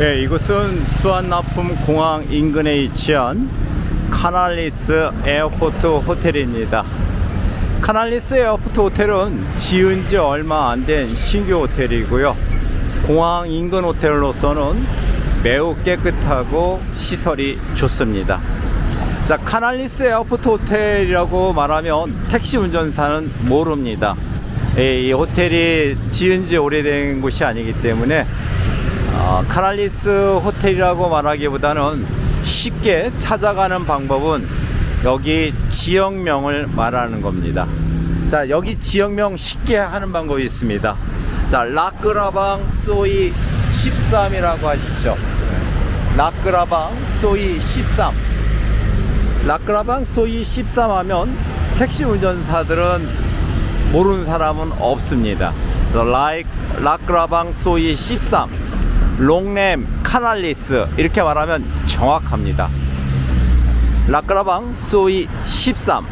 예, 이곳은 수완나품 공항 인근에 위치한 카날리스 에어포트 호텔입니다. 카날리스 에어포트 호텔은 지은 지 얼마 안 된 신규 호텔이고요. 공항 인근 호텔로서는 매우 깨끗하고 시설이 좋습니다. 자, 카날리스 에어포트 호텔이라고 말하면 택시 운전사는 모릅니다. 예, 이 호텔이 지은 지 오래된 곳이 아니기 때문에 어, 카날리스 호텔이라고 말하기보다는 쉽게 찾아가는 방법은 여기 지역명을 말하는 겁니다. 자, 여기 지역명 쉽게 하는 방법이 있습니다. 자, 라크라방 소이 13이라고 하십시오. 라크라방 소이 13. 라크라방 소이 13 하면 택시 운전사들은 모르는 사람은 없습니다. 라크라방 소이 13, 롱렘 카날리스 이렇게 말하면 정확합니다. 라크라방 소이 13,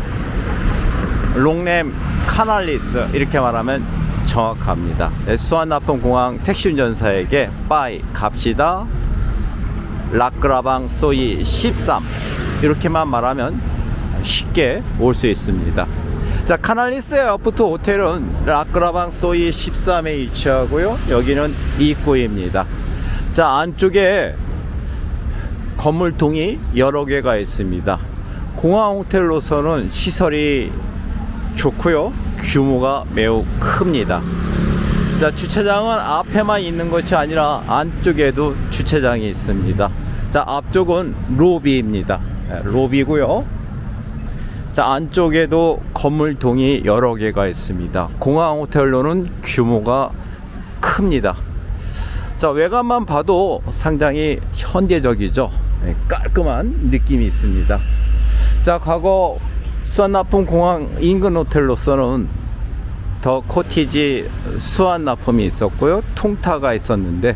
롱렘 카날리스 이렇게 말하면 정확합니다. 네, 수완나폰 공항 택시 운전사에게 빠이 갑시다. 라크라방 소이 13 이렇게만 말하면 쉽게 올 수 있습니다. 자, 카날리스 에어포트 호텔은 라크라방 소이 13에 위치하고요. 여기는 입구입니다. 자, 안쪽에 건물통이 여러 개가 있습니다. 공항 호텔로서는 시설이 좋고요. 규모가 매우 큽니다. 자, 주차장은 앞에만 있는 것이 아니라 안쪽에도 주차장이 있습니다. 자, 앞쪽은 로비입니다. 예, 로비고요. 자, 안쪽에도 건물동이 여러 개가 있습니다. 공항 호텔로는 규모가 큽니다. 자, 외관만 봐도 상당히 현대적이죠. 예, 깔끔한 느낌이 있습니다. 자, 과거 수완나품 공항 인근 호텔로서는 더 코티지 수완나품이 있었고요. 통타가 있었는데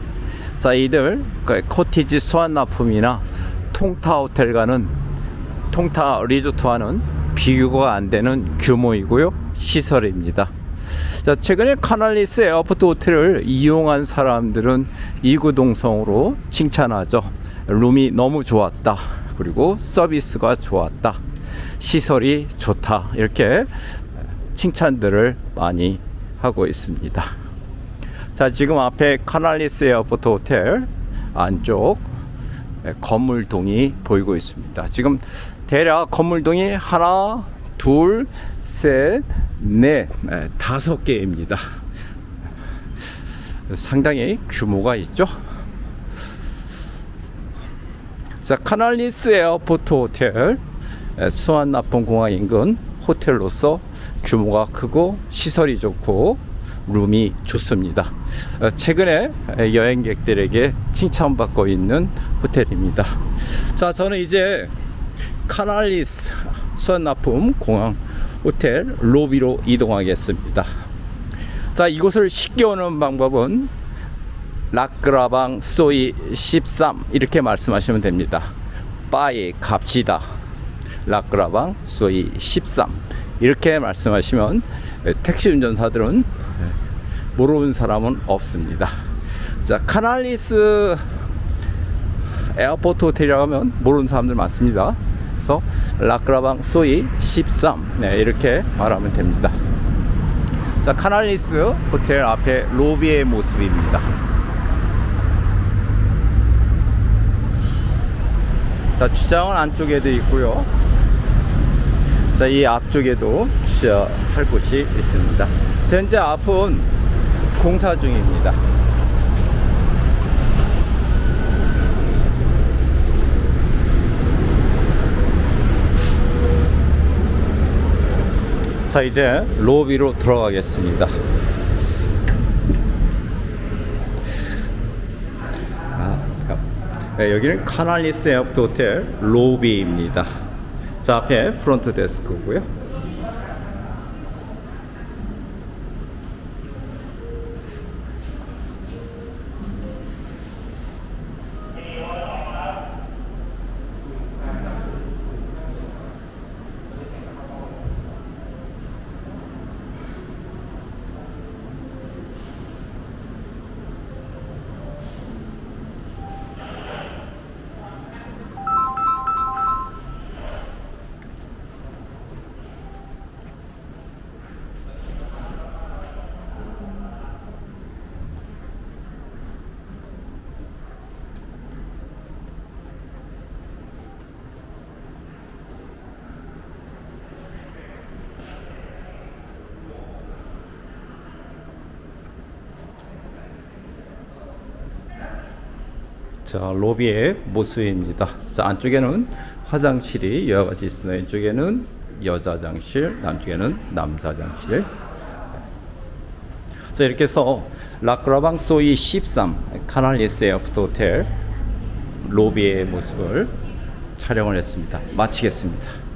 자, 이들 그 코티지 수완나품이나 통타 호텔과는 통타 리조트와는 비교가 안 되는 규모이고요. 시설입니다. 자, 최근에 카날리스 에어포트 호텔을 이용한 사람들은 이구동성으로 칭찬하죠. 룸이 너무 좋았다. 그리고 서비스가 좋았다. 시설이 좋다. 이렇게 칭찬들을 많이 하고 있습니다. 자, 지금 앞에 카날리스 에어포트 호텔 안쪽 건물동이 보이고 있습니다. 지금 대략 건물동이 하나, 둘, 셋, 넷, 네, 다섯 개입니다. 상당히 규모가 있죠. 자, 카날리스 에어포트 호텔 수완나폰 공항 인근 호텔로서 규모가 크고 시설이 좋고 룸이 좋습니다. 어, 최근에 여행객들에게 칭찬받고 있는 호텔입니다. 자, 저는 이제 카날리스 수완나품 공항 호텔 로비로 이동하겠습니다. 자, 이곳을 쉽게 오는 방법은 라크라방 소이 13 이렇게 말씀하시면 됩니다. 빠이 갑시다. 라크라방 소이 13 이렇게 말씀하시면 택시 운전사들은 모르는 사람은 없습니다. 자, 카날리스 에어포트 호텔이라고 하면 모르는 사람들 많습니다. 그래서 라크라방 소이 13 네, 이렇게 말하면 됩니다. 자, 카날리스 호텔 앞에 로비의 모습입니다. 자, 주차장은 안쪽에도 있고요. 자, 이 앞쪽에도 주차할 곳이 있습니다. 현재 앞은 공사 중입니다. 자, 이제 로비로 들어가겠습니다. 아, 네, 여기는 카날리스 에어포트 호텔 로비입니다. 자, 앞에 프론트 데스크고요. 자, 로비의 모습입니다. 자, 안쪽에는 화장실이 여러 가지 있으나 왼쪽에는 여자 화장실, 남쪽에는 남자 화장실. 자, 이렇게 해서 라크라방 소이 13 카날리스 에어포트 호텔 로비의 모습을 촬영을 했습니다. 마치겠습니다.